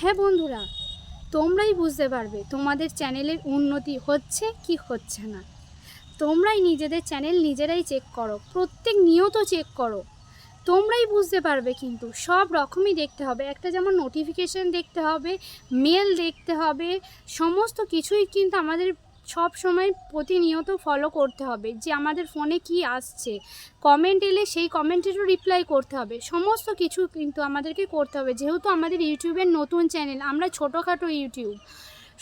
হ্যাঁ বন্ধুরা, তোমরাই বুঝতে পারবে তোমাদের চ্যানেলের উন্নতি হচ্ছে কি হচ্ছে না। তোমরাই নিজেদের চ্যানেল নিজেরাই চেক করো, প্রত্যেক নিয়ত চেক করো। তোমরাই বুঝতে পারবে কিন্তু সব রকমই দেখতে হবে। একটা যেমন নোটিফিকেশান দেখতে হবে মেল দেখতে হবে, সমস্ত কিছুই কিন্তু আমাদের সব সময় প্রতিনিয়ত ফলো করতে হবে যে আমাদের ফোনে কি আসছে। কমেন্ট এলে সেই কমেন্টেরও রিপ্লাই করতে হবে। সমস্ত কিছু কিন্তু আমাদেরকে করতে হবে। যেহেতু আমাদের ইউটিউবের নতুন চ্যানেল আমরা ছোটোখাটো ইউটিউব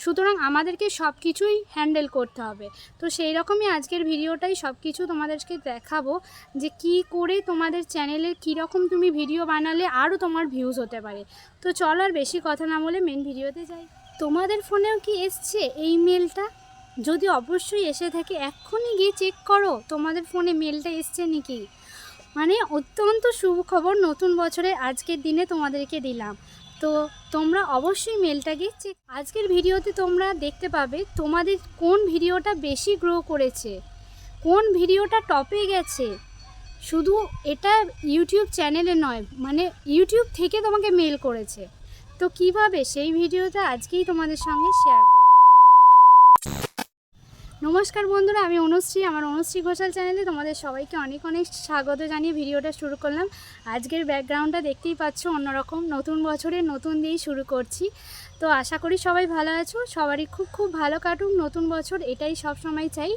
সুতরাং আমাদেরকে সব কিছুই হ্যান্ডেল করতে হবে। তো সেই রকমই আজকের ভিডিওটাই সব কিছু তোমাদেরকে দেখাবো যে কি করে তোমাদের চ্যানেলে কীরকম তুমি ভিডিও বানালে আরও তোমার ভিউজ হতে পারে। তো চল আর বেশি কথা না বলে মেন ভিডিওতে যাই। তোমাদের ফোনেও কি এসছে এই মেলটা যদি অবশ্যই এসে থাকে এক্ষুনি গিয়ে চেক করো, তোমাদের ফোনে মেলটা এসছে নাকি? মানে অত্যন্ত শুভ খবর, নতুন বছরে আজকের দিনে তোমাদেরকে দিলাম। তো তোমরা অবশ্যই মেলটাকে চেক আজকের ভিডিওতে তোমরা দেখতে পাবে তোমাদের কোন ভিডিওটা বেশি গ্রো করেছে, কোন ভিডিওটা টপে গেছে। শুধু এটা ইউটিউব চ্যানেলে নয় মানে ইউটিউব থেকে তোমাকে মেল করেছে। তো কীভাবে সেই ভিডিওটা আজকেই তোমাদের সঙ্গে শেয়ার নমস্কার বন্ধুরা, আমি অনুশ্রী, আমার অনুশ্রী ঘোষাল চ্যানেলে তোমাদের সবাইকে অনেক অনেক স্বাগত জানিয়ে ভিডিওটা শুরু করলাম। আজকের ব্যাকগ্রাউন্ডটা দেখতেই পাচ্ছ, অন্যরকম নতুন বছরের নতুন দিয়েই শুরু করছি। তো আশা করি সবাই ভালো আছো, সবারই খুব খুব ভালো কাটুক, নতুন বছর এটাই সব সময় চাই।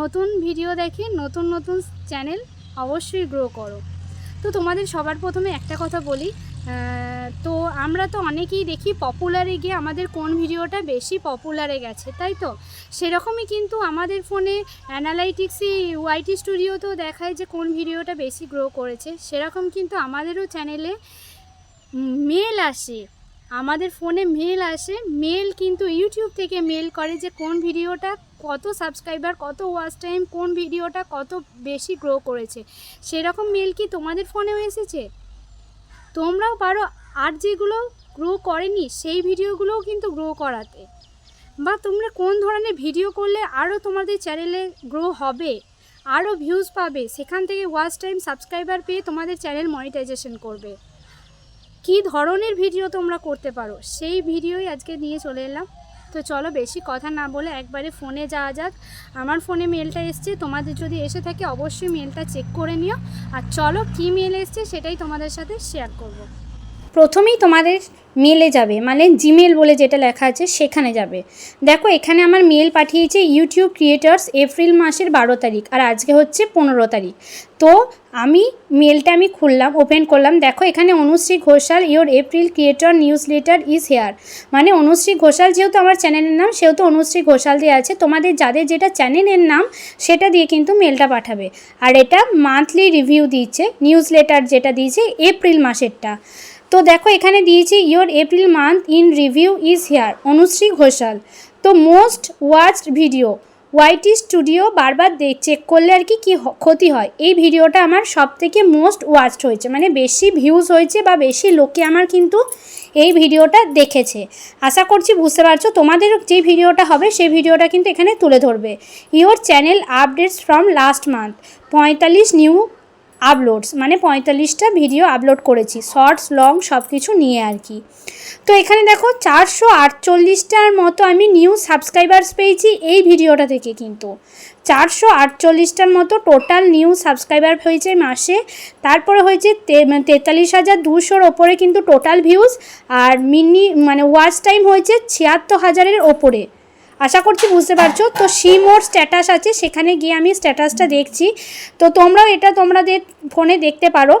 নতুন ভিডিও দেখে, নতুন নতুন চ্যানেল অবশ্যই গ্রো করো। তো তোমাদের সবার প্রথমে একটা কথা বলি তো আমরা তো অনেকেই দেখি পপুলারে গিয়ে আমাদের কোন ভিডিওটা বেশি পপুলারে গেছে, তাই তো? সেরকমই কিন্তু আমাদের ফোনে অ্যানালাইটিক্সই ওয়াইটি স্টুডিওতেও দেখায় যে কোন ভিডিওটা বেশি গ্রো করেছে, সেরকম কিন্তু আমাদেরও চ্যানেলে মেল আসে। আমাদের ফোনে মেল আসে মেল কিন্তু ইউটিউব থেকে মেল করে যে কোন ভিডিওটা কত সাবস্ক্রাইবার কত ওয়াচ টাইম কোন ভিডিওটা কত বেশি গ্রো করেছে। সেরকম মেল কি তোমাদের ফোনেও এসেছে? তোমরাও পারো আর যেগুলো গ্রো করেনি, সেই ভিডিওগুলোও কিন্তু গ্রো করাতে। বা তোমরা কোন ধরনের ভিডিও করলে আরও তোমাদের চ্যানেলে গ্রো হবে, আরও ভিউজ পাবে, সেখান থেকে ওয়াচ টাইম সাবস্ক্রাইবার পেয়ে তোমাদের চ্যানেল মনিটাইজেশন করবে। কি ধরনের ভিডিও তোমরা করতে পারো, সেই ভিডিওই আজকে নিয়ে চলে এলাম। তো চলো বেশি কথা না বলে একবারে ফোনে যাওয়া যাক। আমার ফোনে মেলটা এসছে, তোমাদের যদি এসে থাকে অবশ্যই মেলটা চেক করে নিও। আর চলো কী মেল এসছে সেটাই তোমাদের সাথে শেয়ার করব। প্রথমেই তোমাদের মেলে যাবে মানে জিমেল বলে যেটা লেখা আছে সেখানে যাবে। দেখো, এখানে আমার মেল পাঠিয়েছে ইউটিউব ক্রিয়েটার্স এপ্রিল মাসের বারো তারিখ আর আজকে হচ্ছে পনেরো তারিখ। তো আমি মেলটা আমি খুললাম ওপেন করলাম। দেখো, এখানে Anushree Ghoshal your April creator newsletter is here মানে অনুশ্রী ঘোষাল যেহেতু আমার চ্যানেলের নাম, সেহেতু অনুশ্রী ঘোষাল দিয়ে আছে। তোমাদের যাদের যেটা চ্যানেলের নাম, সেটা দিয়ে কিন্তু মেলটা পাঠাবে। আর এটা মান্থলি রিভিউ দিচ্ছে নিউজ লেটার যেটা দিয়েছে এপ্রিল মাসেরটা। তো দেখো, এখানে দিয়েছি your April month in review is here Anushree Ghoshal. তো most watched video YT studio বারবার চেক করলে আর কি, কী ক্ষতি হয়? এই ভিডিওটা আমার সব থেকে মোস্ট ওয়াচড হয়েছে। মানে বেশি ভিউজ হয়েছে বা বেশি লোকে আমার কিন্তু এই ভিডিওটা দেখেছে। আশা করছি বুঝতে পারছ, তোমাদের যে ভিডিওটা হবে, সেই ভিডিওটা কিন্তু এখানে তুলে ধরবে। Your channel updates from last month পঁয়তাল্লিশ নিউ আপলোডস মানে পঁয়তাল্লিশটা ভিডিও আপলোড করেছি শর্টস লং সব কিছু নিয়ে আর কি। তো এখানে দেখো চারশো আটচল্লিশটার মতো আমি নিউ সাবস্ক্রাইবার্স পেয়েছি এই ভিডিওটা থেকে কিন্তু। চারশো আটচল্লিশটার মতো টোটাল নিউ সাবস্ক্রাইবার হয়েছে মাসে, তারপরে হয়েছে তে- তেতাল্লিশ হাজার দুশোর ওপরে কিন্তু টোটাল ভিউজ আর মিনি মানে ওয়াচ টাইম হয়েছে ছিয়াত্তর হাজারের ওপরে। আশা করছি বুঝতে পারছ। তো সিম ওর স্ট্যাটাস আছে, সেখানে গিয়ে আমি স্ট্যাটাসটা দেখছি। তো তোমরাও এটা তোমাদের ফোনে দেখতে পারো।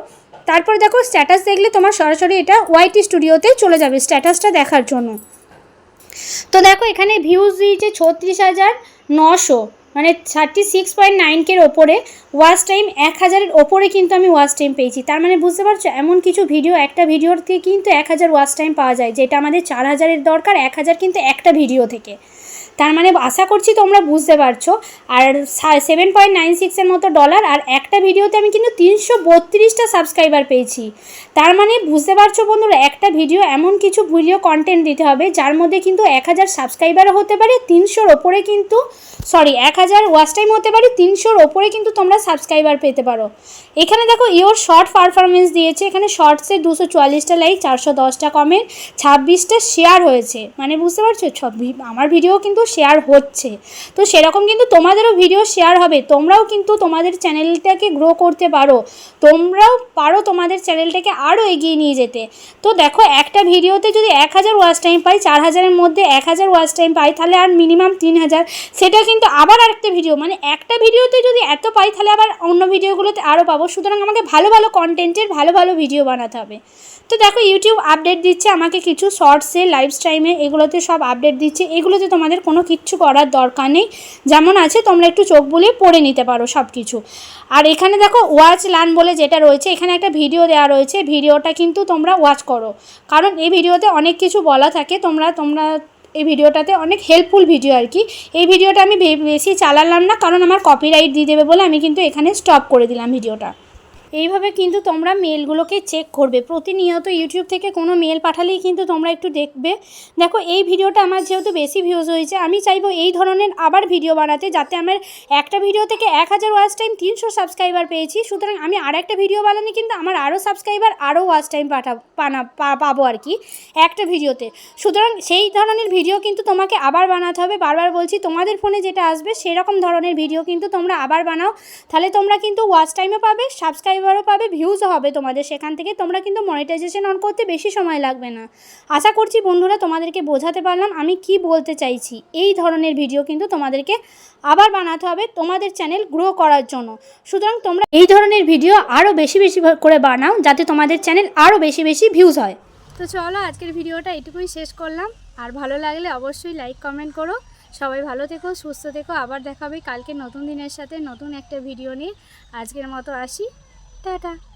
তারপর দেখো স্ট্যাটাস দেখলে তোমার সরাসরি এটা ওয়াইটি স্টুডিওতে চলে যাবে স্ট্যাটাসটা দেখার জন্য। তো দেখো এখানে ভিউজ দিয়েছে ছত্রিশ হাজার নশো মানে থার্টি সিক্স পয়েন্ট নাইনকের ওপরে। ওয়াচ টাইম এক হাজারের ওপরে কিন্তু আমি ওয়াচ টাইম পেয়েছি। তার মানে বুঝতে পারছ, এমন কিছু ভিডিও একটা ভিডিওর থেকে কিন্তু এক হাজার ওয়াচ টাইম পাওয়া যায়, যেটা আমাদের চার হাজারের দরকার, এক হাজার কিন্তু একটা ভিডিও থেকে। তার মানে আশা করছি তোমরা বুঝতে পারছ। আর সেভেন পয়েন্ট নাইন সিক্সের মতো ডলার আর একটা ভিডিওতে আমি কিন্তু তিনশো বত্রিশটা সাবস্ক্রাইবার পেয়েছি। তার মানে বুঝতে পারছ বন্ধুরা, একটা ভিডিও এমন কিছু ভিডিও কন্টেন্ট দিতে হবে, যার মধ্যে কিন্তু এক হাজার সাবস্ক্রাইবারও হতে পারে, তিনশোর ওপরে কিন্তু সরি এক হাজার ওয়াচ টাইম হতে পারে, তিনশোর ওপরে কিন্তু তোমরা সাবস্ক্রাইবার পেতে পারো। এখানে দেখো ইওর শর্ট পারফরমেন্স দিয়েছে, এখানে শর্টসে দুশো চুয়াল্লিশটা লাইক চারশো দশটা কমেন্ট ছাব্বিশটা শেয়ার হয়েছে। মানে বুঝতে পারছ আমার ভিডিও কিন্তু শেয়ার হচ্ছে। তো সেরকম কিন্তু তোমাদেরও ভিডিও শেয়ার হবে, তোমরাও কিন্তু তোমাদের চ্যানেলটাকে গ্রো করতে পারো, তোমরাও পারো তোমাদের চ্যানেলটাকে আরও এগিয়ে নিয়ে যেতে। তো দেখো, একটা ভিডিওতে যদি এক হাজার ওয়াচ টাইম পাই, চার হাজারের মধ্যে এক হাজার ওয়াচ টাইম পাই, তাহলে আর মিনিমাম তিন হাজার। সেটা কিন্তু আবার আরেকটা ভিডিও মানে একটা ভিডিওতে যদি এত পাই, তাহলে আবার অন্য ভিডিওগুলোতে আরও পাবো। সুতরাং আমাকে ভালো ভালো কন্টেন্টের ভালো ভালো ভিডিও বানাতে হবে। তো দেখো ইউটিউব আপডেট দিচ্ছে আমাকে কিছু শর্টসে লাইভ স্ট্রাইমে এগুলোতে সব আপডেট দিচ্ছে। এগুলোতে তোমাদের কোনো কিচ্ছু করার দরকার নেই। যেমন আছে, তোমরা একটু চোখ বুলিয়ে পড়ে নিতে পারো সব কিছু আর এখানে দেখো ওয়াচ লান বলে যেটা রয়েছে, এখানে একটা ভিডিও দেওয়া রয়েছে ভিডিওটা কিন্তু তোমরা ওয়াচ করো। কারণ এই ভিডিওতে অনেক কিছু বলা থাকে, তোমরা তোমরা এই ভিডিওটাতে অনেক হেল্পফুল ভিডিও আর কি। এই ভিডিওটা আমি বেশি চালালাম না, কারণ আমার কপিরাইট দিয়ে দেবে বলে আমি কিন্তু এখানে স্টপ করে দিলাম ভিডিওটা এইভাবে কিন্তু তোমরা মেলগুলোকে চেক করবে। প্রতিনিয়ত ইউটিউব থেকে কোনো মেল পাঠালেই কিন্তু তোমরা একটু দেখবে। দেখো, এই ভিডিওটা আমার যেহেতু বেশি ভিউজ হয়েছে, আমি চাইব এই ধরনের আবার ভিডিও বানাতে যাতে আমার একটা ভিডিও থেকে এক হাজার ওয়াচ টাইম তিনশো সাবস্ক্রাইবার পেয়েছি। সুতরাং আমি আর একটা ভিডিও বানালে কিন্তু আমার আরও সাবস্ক্রাইবার আরও ওয়াচ টাইম পাঠা পানা পাবো আর কি একটা ভিডিওতে সুতরাং সেই ধরনের ভিডিও কিন্তু তোমাকে আবার বানাতে হবে। বারবার বলছি, তোমাদের ফোনে যেটা আসবে, সেরকম ধরনের ভিডিও কিন্তু তোমরা আবার বানাও। তাহলে তোমরা কিন্তু ওয়াচ টাইমও পাবে সাবস্ক্রাইবারও পাবে ভিউজও হবে তোমাদের সেখান থেকে। তোমরা কিন্তু মনিটাইজেশন অন করতে বেশি সময় লাগবে না। আশা করছি বন্ধুরা তোমাদেরকে বোঝাতে পারলাম আমি কি বলতে চাইছি। এই ধরনের ভিডিও কিন্তু তোমাদেরকে আবার বানাতে হবে তোমাদের চ্যানেল গ্রো করার জন্য। সুতরাং তোমরা এই ধরনের ভিডিও আরও বেশি বেশি করে বানাও যাতে তোমাদের চ্যানেল আরও বেশি বেশি ভিউজ হয়। তো চলো আজকের ভিডিওটা এটুকুই শেষ করলাম। আর ভালো লাগলে অবশ্যই লাইক কমেন্ট করো। সবাই ভালো থেকো, সুস্থ থেকো। আবার দেখাবে কালকে নতুন দিনের সাথে নতুন একটা ভিডিও নিয়ে। আজকের মতো আসি। 对的。